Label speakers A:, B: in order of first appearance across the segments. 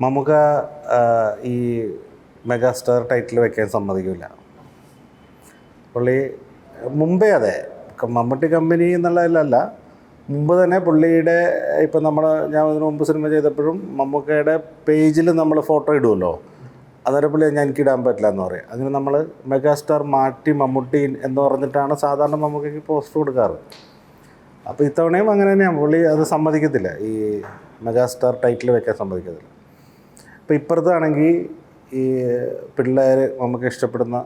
A: മമ്മൂക്ക ആ, ഈ megastar title വെക്കാൻ സമ്മതിക്കില്ല പുള്ളി മുമ്പേ അതെ മമ്മൂട്ടി കമ്പനി എന്നുള്ളതിലല്ല മുമ്പ് തന്നെ പുള്ളിയുടെ ഇപ്പം നമ്മൾ ഞാൻ ഇതിനു മുമ്പ് സിനിമ ചെയ്തപ്പോഴും മമ്മൂക്കയുടെ പേജിൽ നമ്മൾ ഫോട്ടോ ഇടുമല്ലോ അന്നേരം പുള്ളി ഞാൻ എനിക്ക് ഇടാൻ പറ്റില്ല എന്ന് പറയും. അങ്ങനെ നമ്മൾ മെഗാസ്റ്റാർ മാറ്റി മമ്മൂട്ടി എന്ന് പറഞ്ഞിട്ടാണ് സാധാരണ മമ്മൂക്കയ്ക്ക് പോസ്റ്റ് കൊടുക്കാറ്. അപ്പോൾ ഇത്തവണയും അങ്ങനെ തന്നെയാണ്. പുള്ളി അത് സമ്മതിക്കത്തില്ല. ഈ മെഗാസ്റ്റാർ ടൈറ്റിൽ വെക്കാൻ സമ്മതിക്കത്തില്ല. ഇപ്പോൾ ഇപ്പുറത്താണെങ്കിൽ ഈ പിള്ളേർ നമുക്ക് ഇഷ്ടപ്പെടുന്ന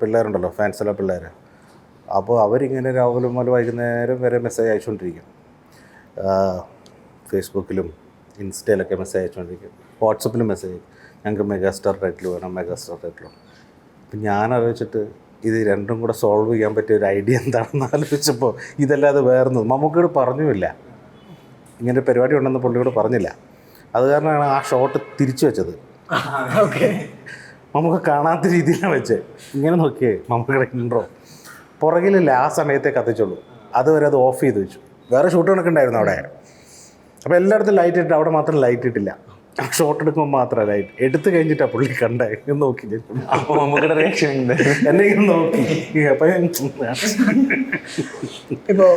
A: പിള്ളേരുണ്ടല്ലോ ഫാൻസുള്ള പിള്ളേർ അപ്പോൾ അവരിങ്ങനെ രാവിലെ മുതൽ വൈകുന്നേരം വരെ മെസ്സേജ് അയച്ചുകൊണ്ടിരിക്കും. ഫേസ്ബുക്കിലും ഇൻസ്റ്റയിലൊക്കെ മെസ്സേജ് അയച്ചുകൊണ്ടിരിക്കും. വാട്സപ്പിലും മെസ്സേജ് ഞങ്ങൾക്ക് മെഗാസ്റ്റാർ ടൈറ്റിൽ വേണം മെഗാസ്റ്റാർ ടൈറ്റിൽ വേണം. അപ്പം ഞാൻ ആലോചിച്ചിട്ട് ഇത് രണ്ടും കൂടെ സോൾവ് ചെയ്യാൻ പറ്റിയ ഒരു ഐഡിയ എന്താണെന്ന് ആലോചിച്ചപ്പോൾ ഇതല്ലാതെ വേറൊന്നും മമ്മൂക്കയോട് പറഞ്ഞുമില്ല. ഇങ്ങനെ പരിപാടി ഉണ്ടെന്ന് പുള്ളിയോട് പറഞ്ഞില്ല. അത് കാരണമാണ് ആ ഷോട്ട് തിരിച്ചു വെച്ചത്.
B: ഓക്കെ
A: നമുക്ക് കാണാത്ത രീതിയിലാണ് വെച്ചത് ഇങ്ങനെ നോക്കിയേ നമുക്ക് ഇൻട്രോ പുറകിലില്ല ആ സമയത്തെ കത്തിച്ചുള്ളൂ അതുവരെ അത് ഓഫ് ചെയ്ത് വെച്ചു. വേറെ ഷൂട്ട് കണക്കുണ്ടായിരുന്നു അവിടെ. അപ്പോൾ എല്ലായിടത്തും ലൈറ്റ് ഇട്ട് അവിടെ മാത്രം ലൈറ്റ് ഇട്ടില്ല. ആ ഷോട്ട് എടുക്കുമ്പോൾ മാത്രമേ ലൈറ്റ് എടുത്തു കഴിഞ്ഞിട്ടാ പുള്ളി കണ്ടേ. ഇങ്ങനെ നോക്കി
C: അപ്പോൾ നമുക്കിടെ റിയാക്ഷൻ ഉണ്ട്.
A: എന്നെ ഇങ്ങനെ നോക്കി. അപ്പം
B: ഇപ്പോൾ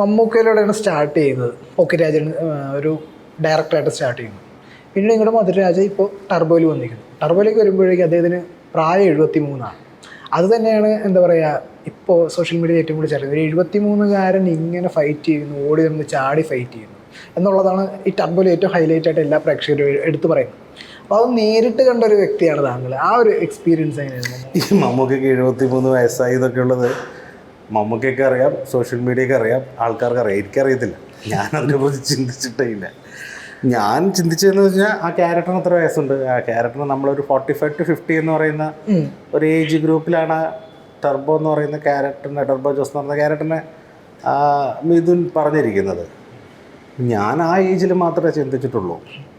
B: മമ്മൂക്കയിലൂടെയാണ് സ്റ്റാർട്ട് ചെയ്യുന്നത്. പോക്കറ്റ് രാജൻ ഒരു ഡയറക്ടറായിട്ട് സ്റ്റാർട്ട് ചെയ്യുന്നത് പിന്നീട് ഇങ്ങോട്ട് മധുരരാജ ഇപ്പോൾ ടർബോയിൽ വന്നിരിക്കുന്നു. ടർബോയിലേക്ക് വരുമ്പോഴേക്കും അദ്ദേഹത്തിന് പ്രായം എഴുപത്തി മൂന്നാണ് അത് തന്നെയാണ് എന്താ പറയുക ഇപ്പോൾ സോഷ്യൽ മീഡിയ ഏറ്റവും കൂടുതൽ ചർച്ച ഒരു എഴുപത്തി മൂന്നുകാരൻ ഇങ്ങനെ ഫൈറ്റ് ചെയ്യുന്നു ഓടി നിന്ന് ചാടി ഫൈറ്റ് ചെയ്യുന്നു എന്നുള്ളതാണ് ഈ ടർബോയിൽ ഏറ്റവും ഹൈലൈറ്റ് ആയിട്ട് എല്ലാ പ്രേക്ഷകരും എടുത്തു പറയുന്നത്. അപ്പോൾ അത് നേരിട്ട് കണ്ട ഒരു വ്യക്തിയാണ് താങ്കൾ. ആ ഒരു എക്സ്പീരിയൻസ് എങ്ങനെയായിരുന്നു
A: ഈ മമ്മൂക്കയ്ക്ക് എഴുപത്തി മൂന്ന് വയസ്സായി എന്നൊക്കെ ഉള്ളത് മമ്മൂക്കയ്ക്ക് അറിയാം സോഷ്യൽ മീഡിയക്ക് അറിയാം ആൾക്കാർക്ക് അറിയാം. എനിക്കറിയത്തില്ല. ഞാൻ അതിനെക്കുറിച്ച് ചിന്തിച്ചിട്ടേ ഇല്ല ഞാൻ ചിന്തിച്ചതെന്ന് വെച്ചാൽ ആ ക്യാരക്ടറിന് എത്ര വയസ്സുണ്ട്. ആ ക്യാരക്ടർ നമ്മളൊരു ഫോർട്ടി ഫൈവ് ടു ഫിഫ്റ്റി എന്ന് പറയുന്ന ഒരു ഏജ് ഗ്രൂപ്പിലാണ് ടർബോ എന്ന് പറയുന്ന ക്യാരക്ടറിനെ ടർബോ ജോസ് എന്ന് പറയുന്ന ക്യാരക്ടറിനെ മിഥുൻ പറഞ്ഞിരിക്കുന്നത്. ഞാൻ ആ ഏജിൽ മാത്രമേ ചിന്തിച്ചിട്ടുള്ളൂ.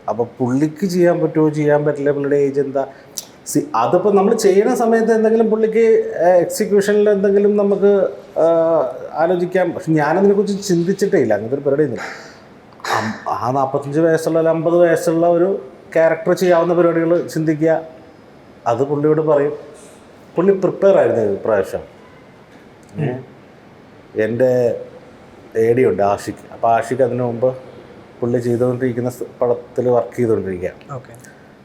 A: അപ്പോൾ പുള്ളിക്ക് ചെയ്യാൻ പറ്റുമോ ചെയ്യാൻ പറ്റില്ല പുള്ളിയുടെ ഏജ് എന്താ സി അതിപ്പോൾ നമ്മൾ ചെയ്യുന്ന സമയത്ത് എന്തെങ്കിലും പുള്ളിക്ക് എക്സിക്യൂഷനിൽ എന്തെങ്കിലും നമുക്ക് ആലോചിക്കാം. പക്ഷെ ഞാനതിനെക്കുറിച്ച് ചിന്തിച്ചിട്ടേ ഇല്ല. അങ്ങനത്തെ ഒരു പരിപാടി അം- ആ നാൽപ്പത്തഞ്ച് വയസ്സുള്ള അല്ല അമ്പത് വയസ്സുള്ള ഒരു ക്യാരക്ടർ ചെയ്യാവുന്ന പരിപാടികൾ ചിന്തിക്കുക. അത് പുള്ളിയോട് പറയും. പുള്ളി പ്രിപ്പയർ ആയിരുന്നു പ്രാവശ്യം? എന്റെ ഏടിയുണ്ട് ആഷിക്ക് അപ്പോൾ ആഷിക്ക് അതിനു മുമ്പ് പുള്ളി ചെയ്തുകൊണ്ടിരിക്കുന്ന പടത്തിൽ വർക്ക് ചെയ്തുകൊണ്ടിരിക്കുക
B: ഓക്കെ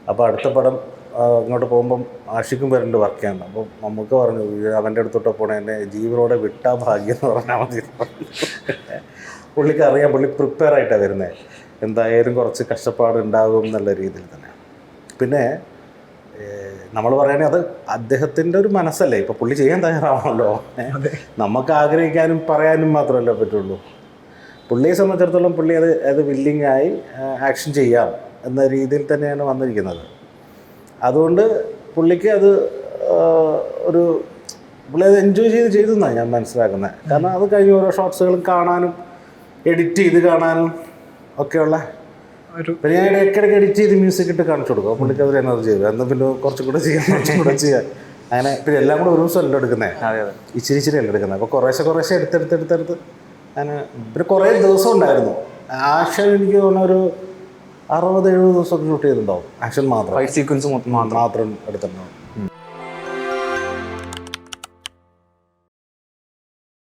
A: അപ്പോൾ അടുത്ത പടം ആ, ഇങ്ങോട്ട് പോകുമ്പം ആഷിക്കും വരണ്ട് വർക്ക് ചെയ്യാൻ. അപ്പം നമുക്ക് പറഞ്ഞു "ഇത് അവന്റെ അടുത്തോട്ട് പോണേ എന്നെ ജീവനോടെ വിട്ടാ ഭാഗ്യം എന്ന് പറഞ്ഞാൽ മതി. പുള്ളിക്ക് അറിയാം പുള്ളി പ്രിപ്പയർ ആയിട്ടാണ് വരുന്നത് എന്തായാലും കുറച്ച് കഷ്ടപ്പാട് ഉണ്ടാകും എന്നുള്ള രീതിയിൽ തന്നെ. പിന്നെ നമ്മൾ പറയുകയാണെങ്കിൽ അത് അദ്ദേഹത്തിന്റെ ഒരു മനസ്സല്ലേ? ഇപ്പോൾ പുള്ളി ചെയ്യാൻ തയ്യാറാവണമല്ലോ
B: അതെ.
A: നമുക്ക് ആഗ്രഹിക്കാനും പറയാനും മാത്രമല്ലേ പറ്റുള്ളൂ. പുള്ളിയെ സംബന്ധിച്ചിടത്തോളം പുള്ളി അത് അത് വില്ലിങ്ങായി ആക്ഷൻ ചെയ്യാം എന്ന രീതിയിൽ തന്നെയാണ് വന്നിരിക്കുന്നത്. അതുകൊണ്ട് പുള്ളിക്ക് അത് ഒരു പുള്ളി അത് എൻജോയ് ചെയ്ത് ചെയ്തെന്നാണ് ഞാൻ മനസ്സിലാക്കുന്നത് കാരണം അത് കഴിഞ്ഞ് ഓരോ ഷോർട്സുകളും കാണാനും എഡിറ്റ് ചെയ്ത് കാണാനും ഒക്കെയുള്ള
B: ഒരു
A: പിന്നെ ഞാൻ ഇടയ്ക്കിടയ്ക്ക് എഡിറ്റ് ചെയ്ത് മ്യൂസിക് ഇട്ട് കാണിച്ചു കൊടുക്കും. പുള്ളിക്ക് അവർ എനർജി ചെയ്തു എന്നാൽ പിന്നെ കുറച്ചും കൂടെ ചെയ്യാം കുറച്ചും കൂടെ ചെയ്യാം. അങ്ങനെ പിന്നെ എല്ലാം കൂടെ ഒരു ദിവസം അല്ല എടുക്കുന്നത്
C: അതെ അതെ.
A: ഇച്ചിരി ഇച്ചിരി അല്ല എടുക്കുന്നത് അപ്പോൾ കുറേശ്ശെ കുറേശ്ശെ എടുത്തെടുത്തെടുത്തെടുത്ത് അങ്ങനെ പിന്നെ കുറേ ദിവസം ഉണ്ടായിരുന്നു. ആക്ഷൻ എനിക്ക് തോന്നുന്ന ഒരു അറുപത് എഴുപത് ദിവസമൊക്കെ ഷൂട്ട് ചെയ്തിട്ടുണ്ടാവും. ആക്ഷൻ മാത്രം.
C: ഫൈറ്റ് സീക്വൻസ് മാത്രം.
A: മാത്രം എടുത്തിട്ടുണ്ടാവും.